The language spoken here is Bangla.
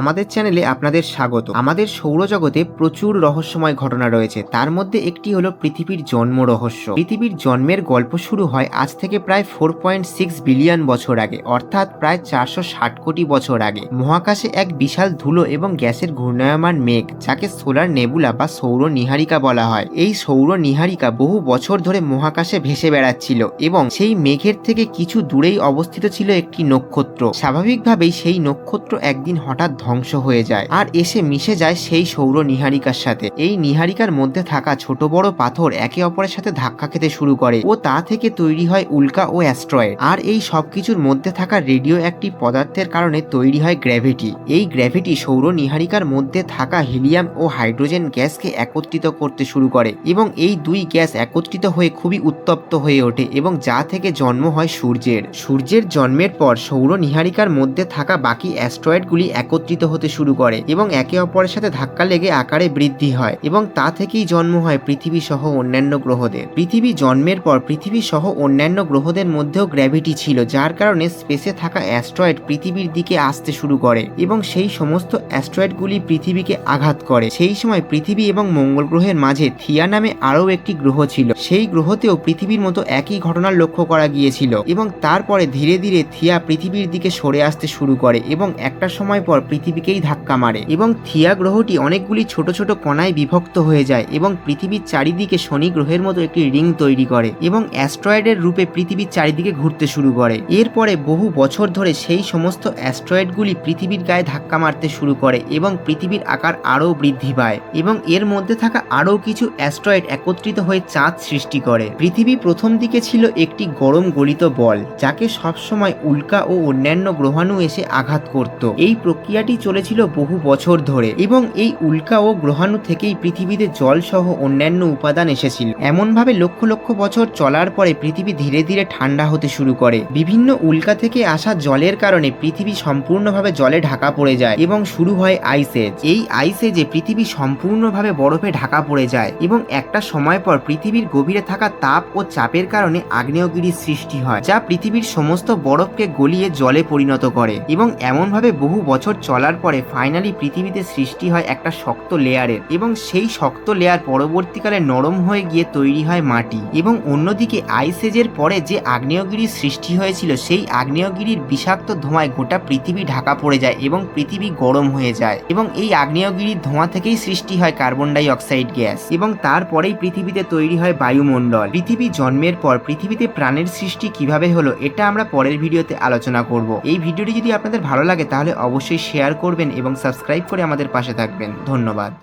আমাদের চ্যানেলে আপনাদের স্বাগত। আমাদের সৌরজগতে প্রচুর রহস্যময় ঘটনা রয়েছে। তার মধ্যে একটি হলো পৃথিবীর জন্ম রহস্য। পৃথিবীর জন্মের গল্প শুরু হয় আজ থেকে প্রায় ফোর পয়েন্ট সিক্স বিলিয়ন বছর আগে, অর্থাৎ প্রায় চারশো ষাট কোটি বছর আগে। মহাকাশে এক বিশাল ধুলো এবং গ্যাসের ঘূর্ণায়মান মেঘ, যাকে সোলার নেবুলা বা সৌর নিহারিকা বলা হয়। এই সৌর নিহারিকা বহু বছর ধরে মহাকাশে ভেসে বেড়াচ্ছিল এবং সেই মেঘের থেকে কিছু দূরেই অবস্থিত ছিল একটি নক্ষত্র। স্বাভাবিকভাবেই সেই নক্ষত্র একদিন হঠাৎ ধ্বংস হয়ে যায়। আর এসে মিশে যায় সেই সৌর নিহারিকার সাথে। এই নিহারিকার মধ্যে থাকা ছোট বড় পাথর একে অপরের সাথে ধাক্কা খেতে শুরু করে। ও তা থেকে তৈরি হয় উল্কা ও অ্যাস্ট্রয়েড। আর এই সবকিছুর মধ্যে থাকা রেডিও একটি পদার্থের কারণে তৈরি হয় গ্র্যাভিটি। এই গ্র্যাভিটি সৌর নিহারিকার মধ্যে থাকা হিলিয়াম ও হাইড্রোজেন গ্যাসকে একত্রিত করতে শুরু করে এবং এই দুই গ্যাস একত্রিত হয়ে খুবই উত্তপ্ত হয়ে ওঠে এবং যা থেকে জন্ম হয় সূর্যের। সূর্যের জন্মের পর সৌর নিহারিকার মধ্যে থাকা বাকি অ্যাস্ট্রয়েডগুলি একত্রিত হতে শুরু করে এবং একে অপরের সাথে ধাক্কা লেগে আকারে বৃদ্ধি হয় এবং তা থেকেই জন্ম হয় পৃথিবী সহ অন্যান্য গ্রহদের। পৃথিবী জন্মের পর পৃথিবী সহ অন্যান্য গ্রহদের মধ্যেও গ্র্যাভিটি ছিল, যার কারণে স্পেসে থাকা অ্যাস্ট্রয়েড পৃথিবীর দিকে আসতে শুরু করে এবং সেই সমস্ত অ্যাস্ট্রয়েডগুলি পৃথিবীকে আঘাত করে। সেই সময় পৃথিবী এবং মঙ্গল গ্রহের মাঝে থিয়া নামে আরও একটি গ্রহ ছিল। সেই গ্রহতেও পৃথিবীর মতো একই ঘটনা লক্ষ্য করা গিয়েছিল এবং তারপরে ধীরে ধীরে থিয়া পৃথিবীর দিকে সরে আসতে শুরু করে এবং একটা সময় পর পৃথিবীকেই ধাক্কা মারে এবং থিয়া গ্রহটি অনেকগুলি ছোট ছোট কণায় বিভক্ত হয়ে যায় এবং পৃথিবীর চারিদিকে শনি গ্রহের মতো একটি রিং তৈরি করে এবং অ্যাস্ট্রয়েডের রূপে পৃথিবীর চারিদিকে ঘুরতে শুরু করে। এরপরে বহু বছর ধরে সেই সমস্ত অ্যাস্ট্রয়েডগুলি পৃথিবীর গায়ে ধাক্কা মারতে শুরু করে এবং পৃথিবীর আকার আরও বৃদ্ধি পায় এবং এর মধ্যে থাকা আরও কিছু অ্যাস্ট্রয়েড একত্রিত হয়ে চাঁদ সৃষ্টি করে। পৃথিবী প্রথম দিকে ছিল একটি গরম গলিত বল, যাকে সবসময় উল্কা ও অন্যান্য গ্রহাণু এসে আঘাত করত। এই প্রক্রিয়াটি চলেছিল বহু বছর ধরে এবং এই উল্কা ও গ্রহাণু থেকেই পৃথিবীতে জল সহ অন্যান্য উপাদান এসেছিল। এমনভাবে লক্ষ লক্ষ বছর চলার পরে পৃথিবী ধীরে ধীরে ঠান্ডা হতে শুরু করে। বিভিন্ন উল্কা থেকে আসা জলের কারণে পৃথিবী সম্পূর্ণভাবে জলে ঢাকা পড়ে যায় এবং শুরু হয় আইসেজ। এই আইসেজে পৃথিবী সম্পূর্ণভাবে বরফে ঢাকা পড়ে যায় এবং একটা সময় পর পৃথিবীর গভীরে থাকা তাপ ও চাপের কারণে আগ্নেয়গিরির সৃষ্টি হয়, যা পৃথিবীর সমস্ত বরফকে গলিয়ে জলে পরিণত করে এবং এমনভাবে বহু বছর চলার পরে ফাইনালি পৃথিবীতে সৃষ্টি হয় একটা শক্ত লেয়ারের এবং সেই শক্ত লেয়ার পরবর্তীকালে নরম হয়ে গিয়ে তৈরি হয় মাটি এবং অন্যদিকে আইসেজের পরে যে আগ্নেয়গিরির সৃষ্টি হয়েছিল সেই আগ্নেয়গিরির বিষাক্ত ধোঁয়ায় গোটা পৃথিবী ঢাকা পড়ে যায় এবং পৃথিবী গরম হয়ে যায় এবং এই আগ্নেয়গিরির ধোঁয়া থেকেই সৃষ্টি হয় কার্বন ডাই অক্সাইড গ্যাস এবং তারপরেই পৃথিবীতে তৈরি হয় বায়ুমণ্ডল। পৃথিবী জন্মের পর পৃথিবীতে প্রাণের সৃষ্টি কীভাবে হলো, এটা আমরা পরের ভিডিওতে আলোচনা করব। এই ভিডিওটি যদি আপনাদের ভালো লাগে, তাহলে অবশ্যই শেয়ার করবেন এবং সাবস্ক্রাইব করে আমাদের পাশে থাকবেন। ধন্যবাদ।